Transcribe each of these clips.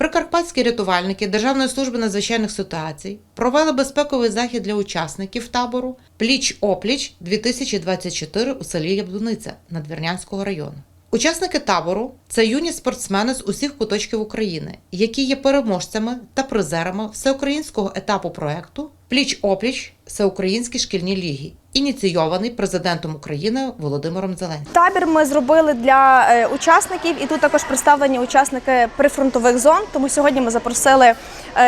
Прикарпатські рятувальники Державної служби надзвичайних ситуацій провели безпековий захід для учасників табору Пліч опліч 2024 у селі Яблуниця Надвірнянського району. Учасники табору це юні спортсмени з усіх куточків України, які є переможцями та призерами всеукраїнського етапу проекту Пліч опліч Всеукраїнські шкільні ліги, ініційований президентом України Володимиром Зеленським. Табір ми зробили для е, учасників, і тут також представлені учасники прифронтових зон. Тому сьогодні ми запросили е,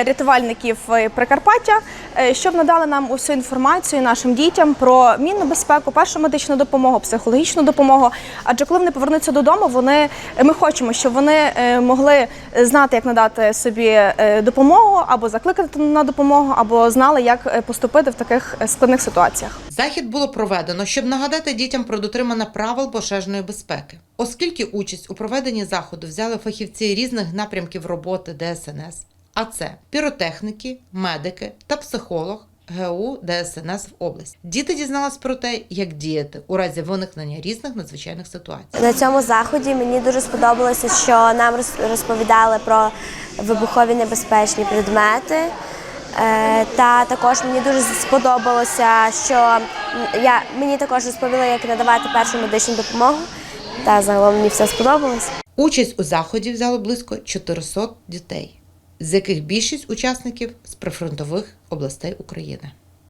рятувальників е, Прикарпаття, щоб надали нам усю інформацію нашим дітям про мінну безпеку, першу медичну допомогу, психологічну допомогу. Адже коли вони повернуться додому, вони ми хочемо, щоб вони е, могли знати, як надати собі е, допомогу або закликати на допомогу, або знали, як е, поступити в таких е, складних ситуаціях. Захід було проведено, щоб нагадати дітям про дотримання правил пожежної безпеки, оскільки участь у проведенні заходу взяли фахівці різних напрямків роботи ДСНС, а це піротехніки, медики та психолог. ГУ ДСНС в області. Діти дізнались про те, як діяти у разі виникнення різних надзвичайних ситуацій. На цьому заході мені дуже сподобалося, що нам роз- розповідали про вибухові небезпечні предмети. Е, Та також мені дуже сподобалося, що я, мені також розповіли, як надавати першу медичну допомогу. Та загалом мені все сподобалось. Участь у заході взяло близько 400 дітей, з яких більшість учасників з прифронтових областей України.